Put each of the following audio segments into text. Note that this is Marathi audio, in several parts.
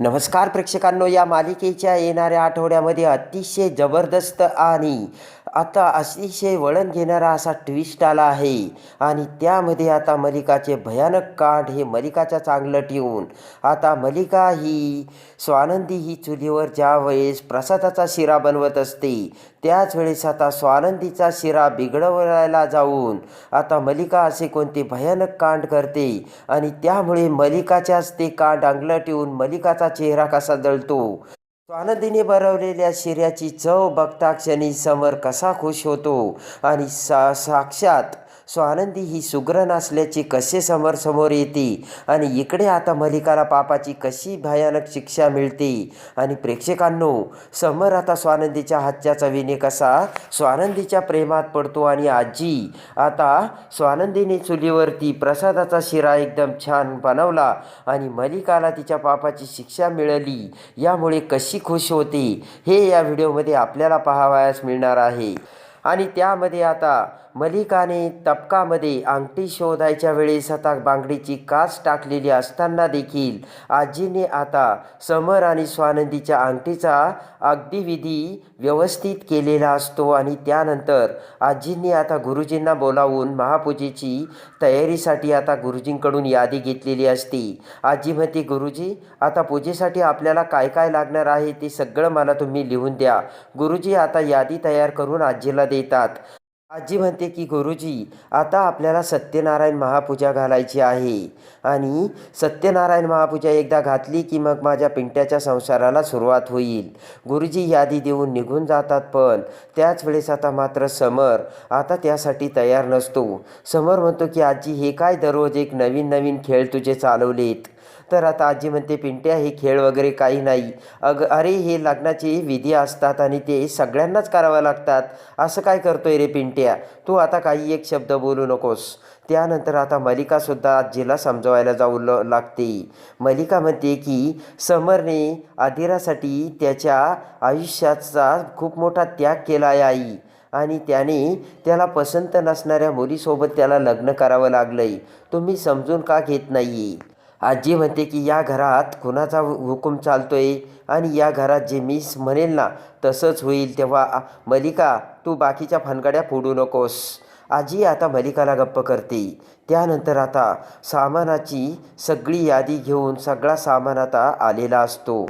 नमस्कार प्रेक्षकांनो या मालिकेच्या येणाऱ्या आठवड्यामध्ये अतिशय जबरदस्त आणि आता अतिशय वळण घेणारा असा ट्विस्ट आला आहे. आणि त्यामध्ये आता मलिकाचे भयानक कांड हे मलिकाच्या चांगलं ठेवून आता मलिका ही स्वानंदी ही चुलीवर ज्या वेळेस प्रसादाचा शिरा बनवत असते त्याच वेळेस आता स्वानंदीचा शिरा बिघडवायला जाऊन आता मलिका असे कोणते भयानक कांड करते आणि त्यामुळे मलिकाच्याच ते कांड अंगलं ठेवून मलिकाचा चेहरा कसा दळतो? स्वानंदीने बरवलेल्या शिऱ्याची चव बघता क्षणी समर कसा खुश होतो? आणि सा साक्षात स्वानंदी ही सुग्रण असल्याची कसे समोर समोर येते? आणि इकडे आता मलिकाला पापाची कशी भयानक शिक्षा मिळते? आणि प्रेक्षकांनो समर आता स्वानंदीच्या हातच्या चवीने कसा? स्वानंदीच्या प्रेमात पडतो आणि आजी आता स्वानंदीने चुलीवरती प्रसादाचा शिरा एकदम छान बनवला आणि मलिकाला तिच्या पापाची शिक्षा मिळाली. यामुळे कशी खुश होते? हे या व्हिडिओमध्ये आपल्याला पाहावयास मिळणार आहे. आणि त्यामध्ये आता मलिकाने तपकामध्ये अंगठी शोधायच्या वेळेस आता बांगडीची काच टाकलेली असताना देखील आजीने आता समर आणि स्वानंदीच्या अंगठीचा अगदी विधी व्यवस्थित केलेला असतो आणि त्यानंतर आजींनी आता गुरुजींना बोलावून महापूजेची तयारीसाठी आता गुरुजींकडून यादी घेतलेली असते. आजी म्हणते गुरुजी आता पूजेसाठी आपल्याला काय काय लागणार आहे ते सगळं मला तुम्ही लिहून द्या. गुरुजी आता यादी तयार करून आजीला देतात. आजी म्हणते की गुरुजी आता आपल्याला सत्यनारायण महापूजा घालायची आहे. आणि सत्यनारायण महापूजा एकदा घातली की मग माझ्या पिंट्याच्या संसाराला सुरुवात होईल. गुरुजी यादी देऊन निघून जातात पण त्याच वेळेस आता मात्र समर आता त्यासाठी तयार नसतो. समर म्हणतो की आजी हे काय दररोज एक नवीन नवीन खेळ तुझे चालवलेत? तर आता आजी म्हणते पिंट्या हे खेळ वगैरे काही नाही. अग अरे हे लग्नाचे विधी असतात आणि ते सगळ्यांनाच करावं लागतात. असं काय करतोय रे पिंट्या? तू आता काही एक शब्द बोलू नकोस. त्यानंतर आता मलिकासुद्धा आजीला समजवायला जाऊ ल लागते. मलिका म्हणते की समरने आदिरासाठी त्याच्या आयुष्याचा खूप मोठा त्याग केला आहे आई. आणि त्याने त्याला पसंत नसणाऱ्या मुलीसोबत त्याला लग्न करावं लागलंय. तुम्ही समजून का घेत नाही आजी म्हणते की या घरात कुणाचा हुकूम चालतोय आणि या घरात जे मी म्हणेल ना तसंच होईल. तेव्हा मलिका तू बाकीच्या फनगड्या फोडू नकोस. आजी आता मलिकाला गप्प करते. त्यानंतर आता सामानाची सगळी यादी घेऊन सगळा सामान आता आलेला असतो.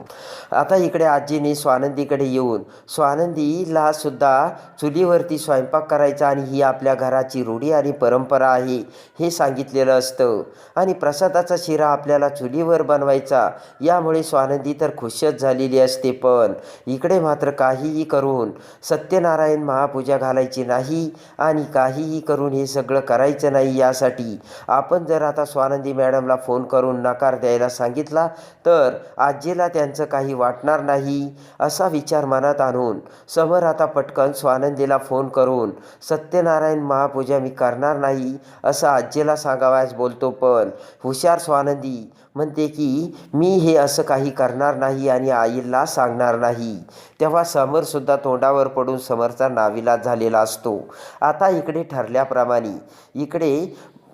आता इकडे आजीने स्वानंदीकडे येऊन स्वानंदीला सुद्धा चुलीवरती स्वयंपाक करायचा आणि ही आपल्या घराची रूढी आणि परंपरा आहे हे सांगितलेलं असतं. आणि प्रसादाचा शिरा आपल्याला चुलीवर बनवायचा यामुळे स्वानंदी तर खुशच झालेली असते पण इकडे मात्र काहीही करून सत्यनारायण महापूजा घालायची नाही आणि काहीही करून हे सगळं करायचं नाही यासाठी आपण जर आता स्वानंदी मॅडमला फोन करून नकार द्यायला सांगितला तर आजीला त्यांचं काही वाटणार नाही असा विचार मनात आणून समर आता पटकन स्वानंदीला फोन करून सत्यनारायण महापूजा मी करणार नाही असं आजीला सांगावयास बोलतो. पण हुशार स्वानंदी म्हणते की मी हे असं काही करणार नाही आणि आईला सांगणार नाही. तेव्हा समरसुद्धा तोंडावर पडून समरचा नाविलाज झालेला असतो. आता इकडे ठरल्याप्रमाणे इकडे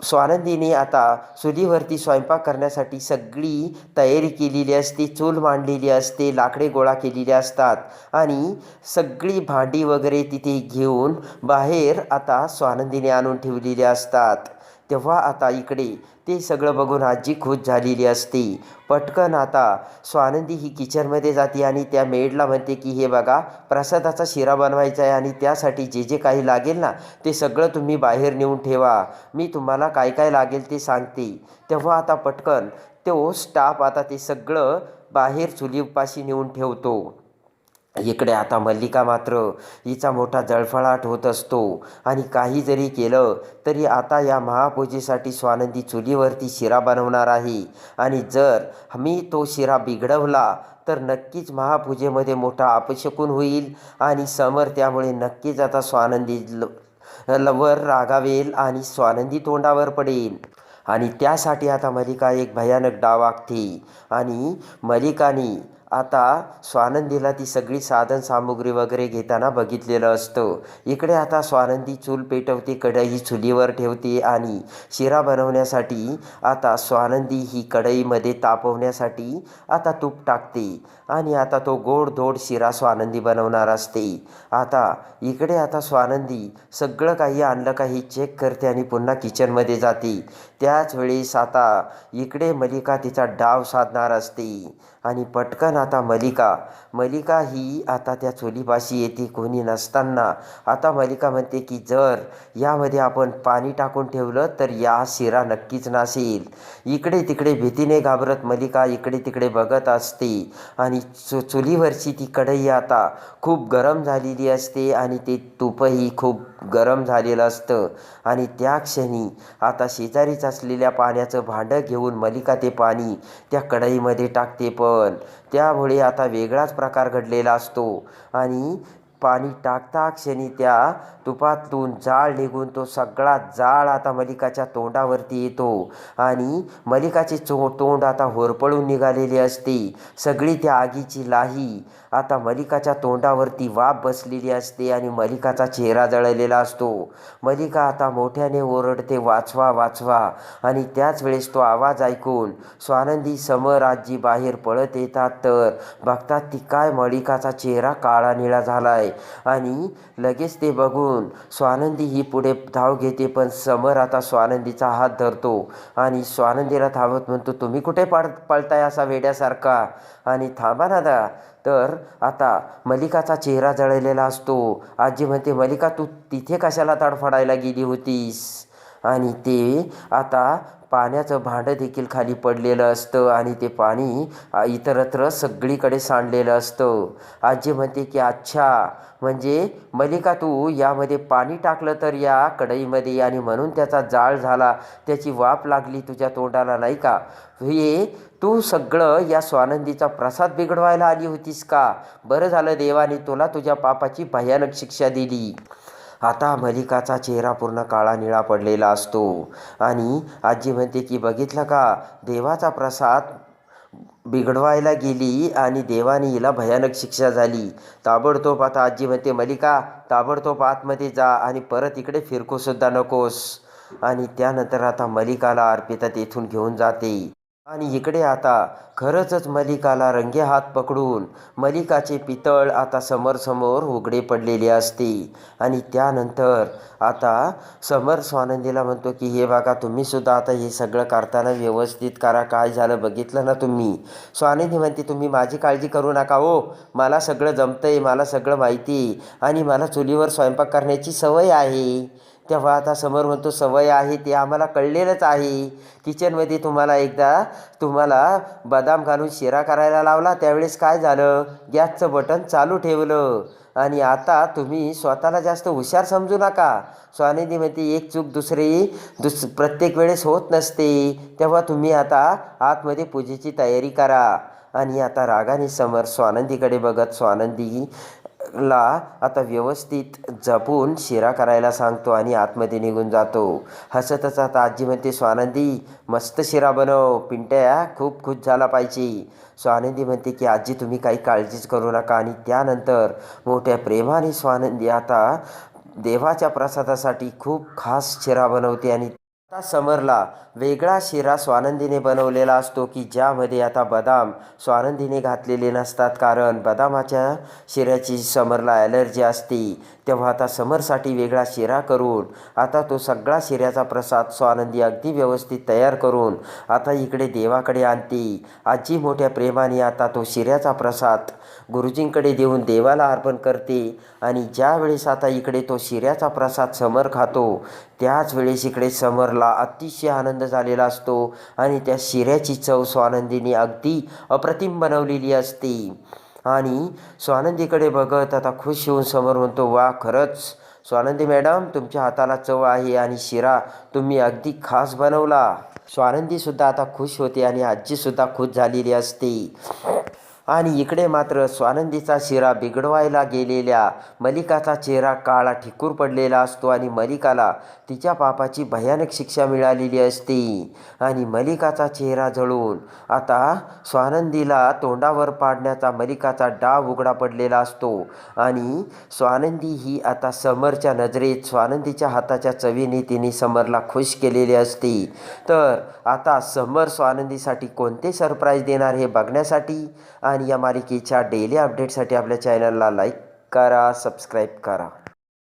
स्वानंदीने आता चुलीवरती स्वयंपाक करण्यासाठी सगळी तयारी केलेली असते चूल मांडलेली असते लाकडे गोळा केलेले असतात आणि सगळी भांडी वगैरे तिथे घेऊन बाहेर आता स्वानंदीने आणून ठेवलेली असतात. तेव्हा आता इकडे ते सगळं बघून आजी खुश झालेली असते. पटकन आता स्वानंदी ही किचनमध्ये जाते आणि त्या मेडला म्हणते की हे बघा प्रसादाचा शिरा बनवायचा आहे आणि त्यासाठी जे जे काही लागेल ना ते सगळं तुम्ही बाहेर नेऊन ठेवा. मी तुम्हाला काय काय लागेल ते सांगते. तेव्हा आता पटकन तो स्टाफ आता ते सगळं बाहेर चुलीपाशी नेऊन ठेवतो. इकडे आता मल्लिका मात्र हिचा मोठा जळफळाट होत असतो. आणि काही जरी केलं तरी आता या महापूजेसाठी स्वानंदी चुलीवरती शिरा बनवणार आहे. आणि जर मी तो शिरा बिघडवला तर नक्कीच महापूजेमध्ये मोठा अपशकून होईल आणि समर त्यामुळे नक्कीच आता स्वानंदी ल- लवर रागावेल आणि स्वानंदी तोंडावर पडेल. आणि त्यासाठी आता मलिका एक भयानक डाव आखते. आणि मलिकानी आता स्वानंदीला ती सगळी साधन सामुग्री वगैरे घेताना बघितलेलं असतं. इकडे आता स्वानंदी चूल पेटवते कढई चुलीवर ठेवते आणि शिरा बनवण्यासाठी आता स्वानंदी ही कढईमध्ये तापवण्यासाठी आता तूप टाकते आणि आता तो गोड धोड शिरा स्वानंदी बनवणार असते. आता इकडे आता स्वानंदी सगळं काही आणलं काही चेक करते आणि पुन्हा किचनमध्ये जाते. त्याच वेळेस आता इकडे मलिका तिचा डाव साधणार असते. आणि पटकन आता मलिका. मलिका ही आता त्या चुलीपाशी येते कोणी नसताना. आता मलिका म्हणते की जर यामध्ये आपण पाणी टाकून ठेवलं तर या शिरा नक्कीच नासेल. इकडे तिकडे भीतीने घाबरत मलिका इकडे तिकडे बघत असते. आणि चु चुलीवरची ती कढई आता खूप गरम झालेली असते आणि ते तूपही खूप गरम झालेलं असतं. आणि त्या क्षणी आता शेजारीच असलेल्या पाण्याचं भांडं घेऊन मलिका ते पाणी त्या कढईमध्ये टाकते पण त्यामुळे आता वेगळाच प्रकार घडलेला असतो. आणि पाणी टाकता क्षणी त्या तुपातून जाळ निघून तो सगळा जाळ आता मलिकाच्या तोंडावरती येतो. आणि मलिकाचे चो तोंड आता होरपळून निघालेले असते. सगळी त्या आगीची लाही आता मलिकाच्या तोंडावरती वाफ बसलेली असते आणि मलिकाचा चेहरा जळलेला असतो. मलिका आता मोठ्याने ओरडते वाचवा वाचवा. आणि त्याच वेळेस तो आवाज ऐकून स्वानंदी समर आजी बाहेर पळत येतात तर बघतात ती काय मलिकाचा चेहरा काळा निळा झालाय. आणि लगेच ते बघून स्वानंदी ही पुढे धाव घेते पण समर आता स्वानंदीचा हात धरतो आणि स्वानंदीला थांबत म्हणतो तुम्ही कुठे पाळ पळताय असा वेड्यासारखा? आणि थांबा दादा तर आता मलिकाचा चेहरा जळलेला असतो. आजी म्हणते मलिका तू तिथे कशाला तडफडायला गेली होतीस? आणि ते आता पाण्याचं भांडं देखील खाली पडलेलं असतं आणि ते पाणी इतरत्र सगळीकडे सांडलेलं असतं. आजी म्हणते की अच्छा म्हणजे मलिका तू यामध्ये पाणी टाकलं तर या कढईमध्ये आणि म्हणून त्याचा जाळ झाला त्याची वाफ लागली तुझ्या तोंडाला नाही का? हे तू सगळं या स्वानंदीचा प्रसाद बिघडवायला आली होतीस का? बरं झालं देवाने तुला तुझ्या पापाची भयानक शिक्षा दिली. आता मलिकाचा चेहरा पूर्ण काळा निळा पडलेला असतो. आणि आजी म्हणते की बघितलं का? देवाचा प्रसाद बिघडवायला गेली आणि देवाने हिला भयानक शिक्षा झाली. ताबडतोब आता आजी म्हणते मलिका ताबडतोब आतमध्ये जा आणि परत इकडे फिरकोसुद्धा नकोस. आणि त्यानंतर आता मलिकाला अर्पिता तेथून घेऊन जाते. आणि इकडे आता खरंचच मलिकाला रंगे हात पकडून मलिकाचे पितळ आता समोर उघडे पडलेले असते. आणि त्यानंतर आता समर स्वानंदीला म्हणतो की हे बघा तुम्ही सुद्धा आता हे सगळं करताना व्यवस्थित करा. काय झालं बघितलं ना तुम्ही? स्वानंदी म्हणते तुम्ही माझी काळजी करू नका हो. मला सगळं जमतंय मला सगळं माहिती आणि मला चुलीवर स्वयंपाक करण्याची सवय आहे. तेव्हा आता समोर म्हणतो सवय आहे ते आम्हाला कळलेलंच आहे. किचनमध्ये तुम्हाला एकदा तुम्हाला बदाम घालून शिरा करायला लावला त्यावेळेस काय झालं? गॅसचं बटन चालू ठेवलं. आणि आता तुम्ही स्वतःला जास्त हुशार समजू नका. स्वानिधी म्हणते एक चूक दुसरी दुस प्रत्येक वेळेस होत नसते. तेव्हा तुम्ही आता आतमध्ये पूजेची तयारी करा. आणि आता रागाने समर स्वानंदीकडे बघत स्वानंदी ला आता व्यवस्थित जपून शिरा करायला सांगतो आणि आतमध्ये निघून जातो. हसतच आता आजी म्हणते स्वानंदी मस्त शिरा बनव. पिंट्या खूप खुश झाला पाहिजे. स्वानंदी म्हणते की आजी तुम्ही काही काळजीच करू नका. आणि त्यानंतर मोठ्या प्रेमाने स्वानंदी आता देवाच्या प्रसादासाठी खूप खास शिरा बनवते आणि आता समरला वेगळा शिरा स्वानंदीने बनवलेला असतो की ज्यामध्ये आता बदाम स्वानंदीने घातलेले नसतात. कारण बदामाच्या शिऱ्याची समरला ॲलर्जी असते तेव्हा आता समरसाठी वेगळा शिरा करून आता तो सगळा शिऱ्याचा प्रसाद स्वानंदी अगदी व्यवस्थित तयार करून आता इकडे देवाकडे आणते. आजी मोठ्या प्रेमाने आता तो शिऱ्याचा प्रसाद गुरुजींकडे देऊन देवाला अर्पण करते आणि ज्यावेळेस आता इकडे तो शिऱ्याचा प्रसाद समर खातो त्याच वेळेस इकडे समरला अतिशय आनंद झालेला असतो आणि त्या शिऱ्याची चव स्वानंदीने अगदी अप्रतिम बनवलेली असते. आणि स्वानंदीकडे बघत आता खुश होऊन समोर म्हणतो वा खरंच. स्वानंदी मॅडम तुमच्या हाताला चव आहे आणि शिरा तुम्ही अगदी खास बनवला. स्वानंदीसुद्धा आता खुश होते आणि आजीसुद्धा खुश झालेली असते. आणि इकडे मात्र स्वानंदीचा शिरा बिघडवायला गेलेल्या मलिकाचा चेहरा काळा ठिकूर पडलेला असतो आणि मलिकाला तिच्या पापाची भयानक शिक्षा मिळालेली असते. आणि मलिकाचा चेहरा जळून आता स्वानंदीला तोंडावर पाडण्याचा मलिकाचा डाव उघडा पडलेला असतो. आणि स्वानंदी ही आता समरच्या नजरेत स्वानंदीच्या हाताच्या चवीने तिने समरला खुश केलेले असते. तर आता समर स्वानंदीसाठी कोणते सरप्राईज देणार हे बघण्यासाठी? आणि आणि या मालिकेच्या डेली अपडेटसाठी आपल्या चॅनलला लाईक करा सबस्क्राईब करा.